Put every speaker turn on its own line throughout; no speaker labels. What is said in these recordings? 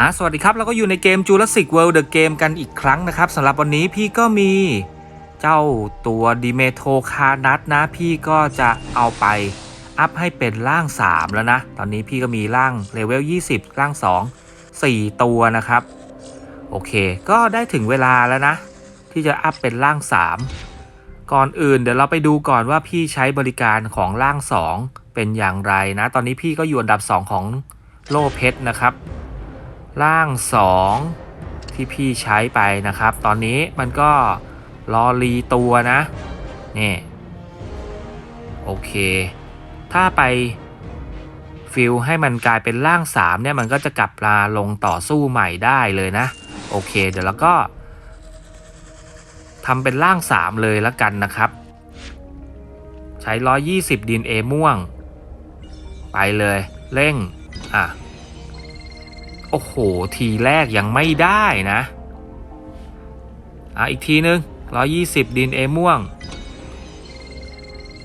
อะสวัสดีครับเราก็อยู่ในเกม Jurassic World The Game กันอีกครั้งนะครับสำหรับวันนี้พี่ก็มีเจ้าตัวดิเมโทคานัทนะ พี่ก็จะเอาไปอัพให้เป็นร่าง 3 แล้วนะ ตอนนี้พี่ก็มีร่างเลเวล 20 ร่าง 2 4 ตัวนะครับ โอเค ก็ได้ถึงเวลาแล้วนะ ที่จะอัพเป็นร่าง 3 ก่อนอื่นเดี๋ยวเราไปดูก่อนว่าพี่ใช้บริการของร่าง 2 เป็นอย่างไรนะ ตอนนี้พี่ก็อยู่อันดับ 2 ของโลเพชรนะครับ ร่าง 2 ที่พี่ใช้ไปนะครับ ตอนนี้มันก็รอรีตัวนะนี่โอเค ถ้าไปฟิลให้มันกลายเป็นร่าง 3 เนี่ย มันก็จะกลับมาลงต่อสู้ใหม่ได้เลยนะ โอเค เดี๋ยวเราก็ ทำเป็นร่าง 3 เลยล้วกันนะครับ ใช้ 120ดินเอม่วง ไปเลย เร่ง อะ โอ้โห ทีแรกยังไม่ได้นะ อะ อีกทีนึง 120ดินเอม่วง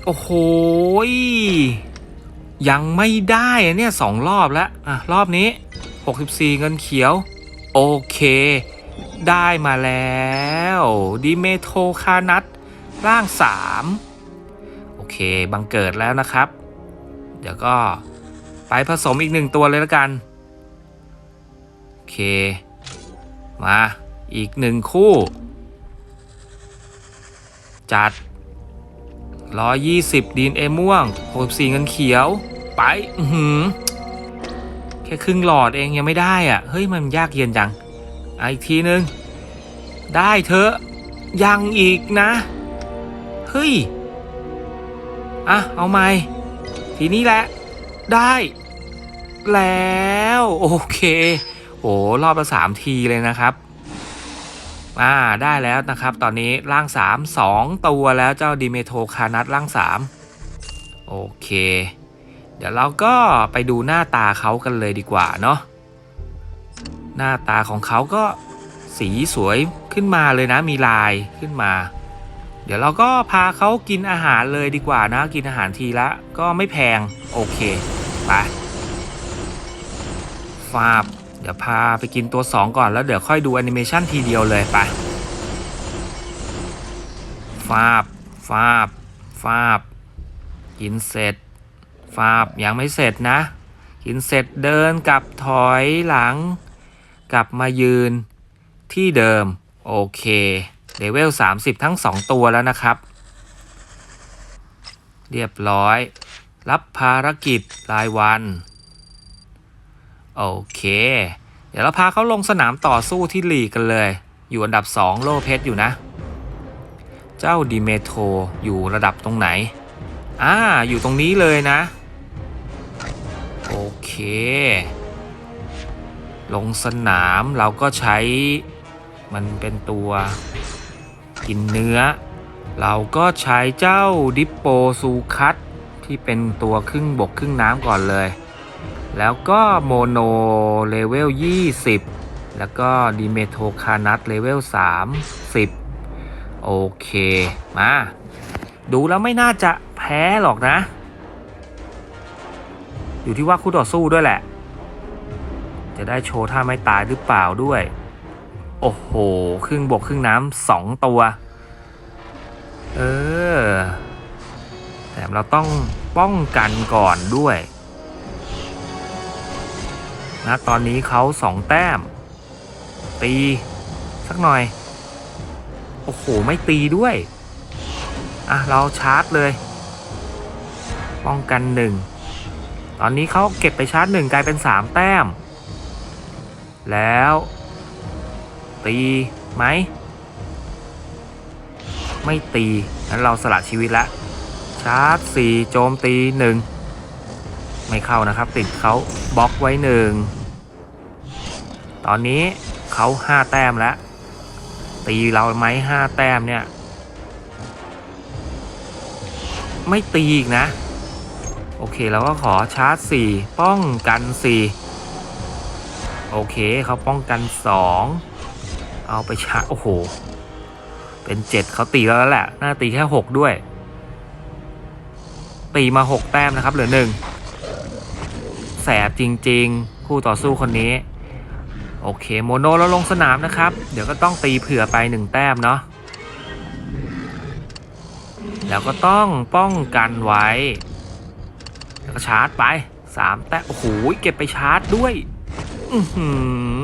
โอ้โห ยังไม่ได้เนี่ยสองรอบแล้ว อะ รอบนี้ 64 เงินเขียว โอเค ได้มาแล้ว ดิเมโทคานัทร่าง 3 โอเค บังเกิดแล้วนะครับ เดี๋ยวก็ไปผสมอีกหนึ่งตัวเลยล้วกัน โอเค มาอีกหนึ่งคู่ จัด 120ดินเอม่วง 64 เงินเขียว ไป อือหือ แค่ครึ่งหลอดเองยังไม่ได้อะ่ะ เฮ้ย มันยากเย็นจัง อีกทีนึง ได้เถอะ ยังอีกนะ เฮ้ย อะ เอาไหมทีนี้แหละ ได้ แล้ว โอเค โอ้รอบละสามทีเลยนะครับ อ่า ได้แล้วนะครับ ตอนนี้ร่าง3 2ตัวแล้วเจ้าดิเมโทคานัทร่าง3โอเค เดี๋ยวเราก็ไปดูหน้าตาเขากันเลยดีกว่าเนาะ หน้าตาของเขาก็สีสวยขึ้นมาเลยนะมีลายขึ้นมา เดี๋ยวเราก็พาเขากินอาหารเลยดีกว่านะ กินอาหารทีละก็ไม่แพงโอเคไปฟาบเดี๋ยวพาไปกินตัว 2 ก่อนแล้วเดี๋ยวค่อยดูแอนิเมชันทีเดียวเลยไปฟาบฟาบฟาบ กินเสร็จฟาบยังไม่เสร็จนะ กินเสร็จเดินกลับถอยหลัง กลับมายืนที่เดิม โอเคเลเวล 30 ทั้ง 2 ตัวแล้วนะครับ เรียบร้อย รับภารกิจรายวัน โอเค เดี๋ยวเราพาเขาลงสนามต่อสู้ที่ลีกกันเลย อยู่อันดับ 2 โลเพชรอยู่นะ เจ้าดิเมโทอยู่ระดับตรงไหน อ่า อยู่ตรงนี้เลยนะ โอเค ลงสนามเราก็ใช้มันเป็นตัวกินเนื้อ เราก็ใช้เจ้าดิปโปซูคัตที่เป็นตัวครึ่งบกครึ่งน้ำก่อนเลย แล้วก็โมโนเลเวล 20 แล้วก็ดิเมโทคานัทเลเวล 30 โอเค มา ดูแล้วไม่น่าจะแพ้หรอกนะ อยู่ที่ว่าคู่ต่อสู้ด้วยแหละ จะได้โชว์ท่าไม่ตายหรือเปล่าด้วย โอ้โห ครึ่งบกครึ่งน้ำสองตัว เออแถมเราต้องป้องกันก่อนด้วยนะตอนนี้เขาสองแต้ม ตี สักหน่อย โอ้โห ไม่ตีด้วย อะ เราชาร์จเลย ป้องกันหนึ่งตอนนี้เขาเก็บไปชาร์จหนึ่งกลายเป็นสามแต้ม แล้ว ตีไหม ไม่ตีงั้นเราสละชีวิตละชาร์จสี่โจมตีหนึ่งไม่เข้านะครับ ติดเขาบล็อกไว้หนึ่งตอนนี้เขาห้าแต้มแล้ว ตีเราไหมห้าแต้มเนี่ย ไม่ตีอีกนะ โอเคเราก็ขอชาร์จสี่ป้องกันสี่ โอเคเขาป้องกันสองเอาไปชาร์จโอ้โห เป็นเจ็ดเขาตีแล้วแหละ น่าตีแค่หกด้วย ตีมาหกแต้มนะครับ เหลือหนึ่งแสบจริง ๆ คู่ต่อสู้คนนี้ โอเคโมโนเราลงสนามนะครับ เดี๋ยวก็ต้องตีเผื่อไปหนึ่งแต้มเนาะแล้วก็ต้องป้องกันไว้ แล้วก็ชาร์จไปสามแต้มโอ้โหเก็บไปชาร์จด้วย อือหื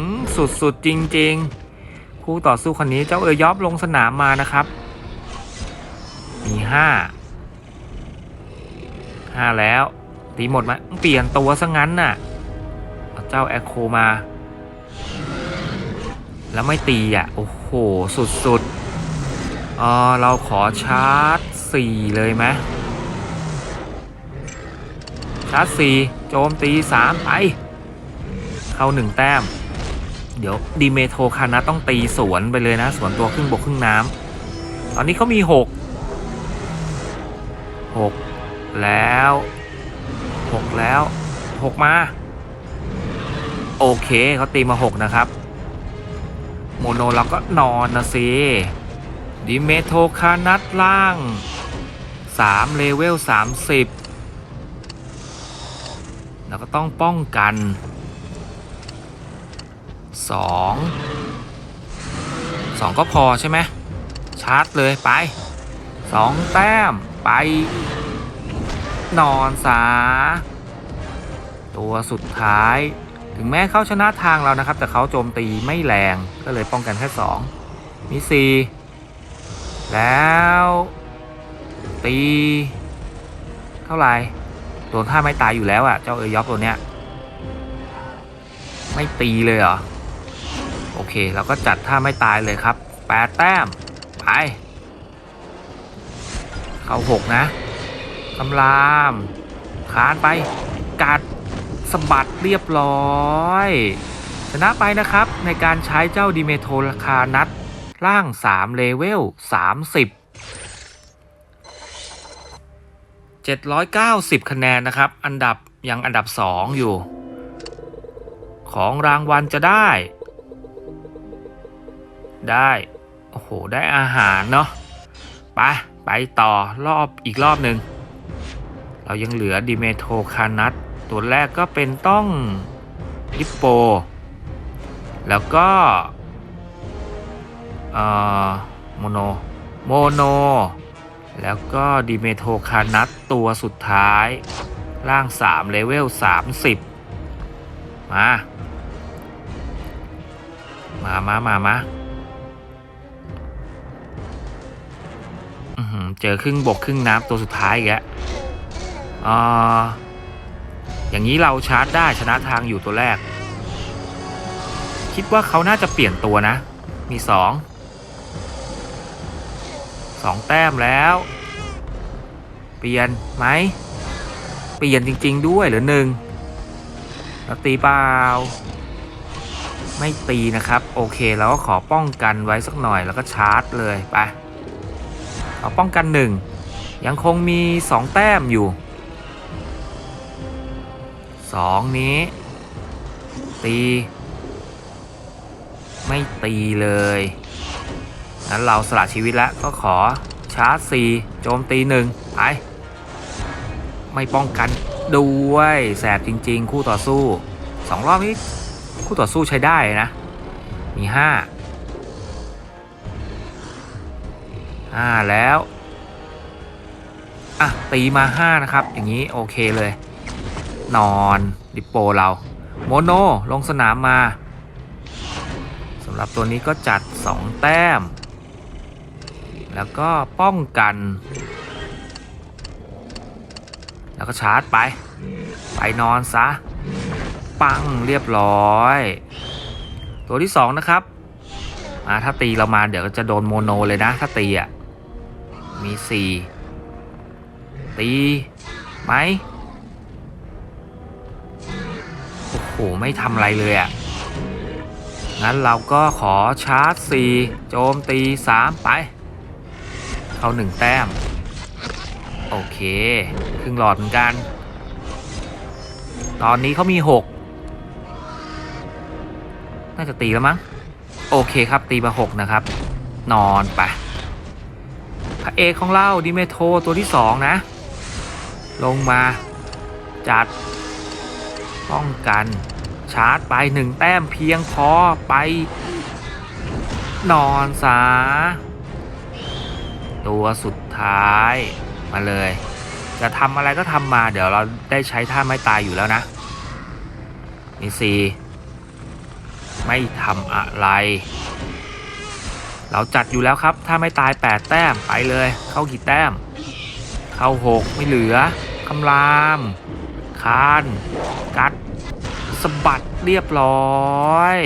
อสุดๆจริง ๆ คู่ต่อสู้คนนี้เจ้าเอยอบลงสนามมานะครับ มีห้าห้าแล้ว ตีหมดไหมเปลี่ยนตัวซะงั้นน่ะเอาเจ้าแอคโคมา แล้วไม่ตีอะ โอ้โห สุดๆเออเราขอชาร์จสี่เลยไหมชาร์จสี่โจมตีสามไป เข้าหนึ่งแต้ม เดี๋ยวดีเมโทคานะต้องตีสวนไปเลยนะ สวนตัวครึ่งบกครึ่งน้ำตอนนี้เขามีหกหกแล้วหกแล้วหกมา โอเคเขาตีมาหกนะครับ โมโนเราก็นอนนะสิดิเมโทคานัดล่าง 3 เลเวล 30 แล้วก็ต้องป้องกัน 2 2ก็พอใช่ไหมชาร์จเลยไป2แต้มไป นอนซาตัวสุดท้าย ถึงแม้เขาชนะทางเรานะครับ แต่เขาโจมตีไม่แรงก็เลยป้องกันแค่2มี4แล้ว ตี เท่าไหร่โดนท่าไม่ตายอยู่แล้วอะ่ะ เจ้าเอยยอบตัวเนี้ย ไม่ตีเลยเหรอ โอเค เราก็จัดท่าไม่ตายเลยครับ8แต้ม ไป เข้า6นะคำรามขานไป กัดสะบัดเรียบร้อย ชนะไปนะครับในการใช้เจ้าดิเมโทราคานัดล่าง 3 เลเวล 30 790 คะแนนนะครับ อันดับยังอันดับ 2 อยู่ ของรางวัลจะได้ ได้ โอ้โห ได้อาหารเนาะไปไปต่อรอบอีกรอบหนึ่ง เรายังเหลือดิเมโทคานัตตัวแรกก็เป็นต้องลิปโป แล้วก็เอ่อโมโนโมโน แล้วก็ดิเมโทคานัตตัวสุดท้ายล่าง 3 เลเวล 30 มา มามามามา เจอครึ่งบกครึ่งน้ำตัวสุดท้ายอีกแล้วอ่าอย่างนี้เราชาร์จได้ชนะทางอยู่ตัวแรก คิดว่าเขาน่าจะเปลี่ยนตัวนะ มีสองสองแต้มแล้ว เปลี่ยนไหม เปลี่ยนจริง ๆ ด้วยหรือหนึ่งแล้วตีเปล่าไม่ตีนะครับ โอเคเราก็ขอป้องกันไว้สักหน่อยแล้วก็ชาร์จเลยไป ขอป้องกันหนึ่งยังคงมีสองแต้มอยู่สองนี้ ตี ไม่ตีเลยงั้นเราสละชีวิตแล้วก็ขอชาร์จสี่โจมตีหนึ่งไปไม่ป้องกันด้วยแสบจริง ๆ คู่ต่อสู้สองรอบนี้ คู่ต่อสู้ใช้ได้นะ มีห้าห้าแล้ว อะ ตีมาห้านะครับ อย่างนี้โอเคเลย นอนดิปโปเรา โมโน ลงสนามมาสำหรับตัวนี้ก็จัด 2 แต้ม แล้วก็ป้องกัน แล้วก็ชาร์จไป ไปนอนซะ ปังเรียบร้อย ตัวที่ 2 นะครับอ่าถ้าตีเรามาเดี๋ยวจะโดนโมโนเลยนะ ถ้าตีอะ มี4ตีไหมโอ้โห ไม่ทำอะไรเลยอะ่ะ งั้นเราก็ขอชาร์จ4โจมตี3ไป เข้า1แต้ม โอเค ครึ่งหลอดเหมือนกัน ตอนนี้เขามี6น่าจะตีแล้วมั้ง โอเคครับตีมา6นะครับ นอนไป ระเอกของเราดิเมโทตัวที่ 2 นะ ลงมาจัด ป้องกัน ชาร์จไปหนึ่งแต้มเพียงพอไป นอนซาตัวสุดท้ายมาเลย จะทำอะไรก็ทำมาเดี๋ยวเราได้ใช้ท่าไม่ตายอยู่แล้วนะ มีสี่ไม่ทำอะไร เราจัดอยู่แล้วครับ ถ้าไม่ตาย 8 แต้มไปเลย เข้ากี่แต้ม เข้า 6 ไม่เหลือคำราม คาน กัดสะบัดเรียบร้อย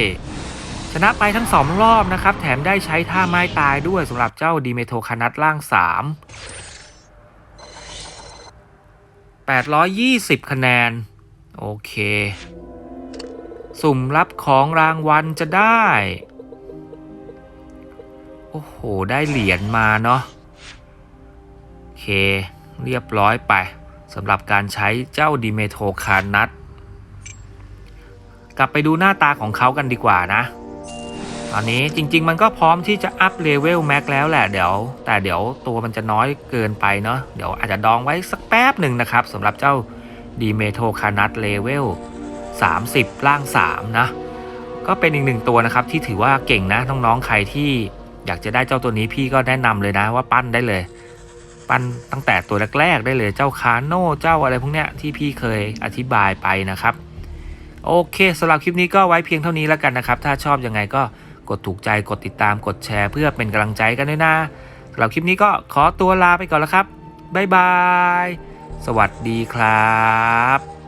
ชนะไปทั้งสองรอบนะครับ แถมได้ใช้ท่าไม้ตายด้วยสำหรับเจ้าดีเมโทคานัตล่าง 3 820 คะแนน โอเค สุ่มรับของรางวัลจะได้ โอ้โห ได้เหรียญมาเนาะโอเค เรียบร้อยไปสำหรับการใช้เจ้าดิเมโทคานัทกลับไปดูหน้าตาของเขากันดีกว่านะ ตอนนี้จริง ๆ มันก็พร้อมที่จะอัพเลเวลแม็กแล้วแหละเดี๋ยว แต่เดี๋ยวตัวมันจะน้อยเกินไปเนาะเดี๋ยวอาจจะดองไว้สักแป๊บหนึ่งนะครับสำหรับเจ้าดีเมโทคานัทเลเวล30 ล่าง 3 นะ ก็เป็นอีกหนึ่งตัวนะครับที่ถือว่าเก่งนะน้องๆใครที่ อยากจะได้เจ้าตัวนี้พี่ก็แนะนำเลยนะว่าปั้นได้เลย ปั้นตั้งแต่ตัวแรกๆได้เลยเจ้าคาโน่เจ้าอะไรพวกเนี้ยที่พี่เคยอธิบายไปนะครับ โอเคสำหรับคลิปนี้ก็ไว้เพียงเท่านี้แล้วกันนะครับ ถ้าชอบยังไงก็กดถูกใจกดติดตามกดแชร์เพื่อเป็นกำลังใจกันด้วยนะสำหรับคลิปนี้ก็ขอตัวลาไปก่อนแล้วครับบ๊ายบาย สวัสดีครับ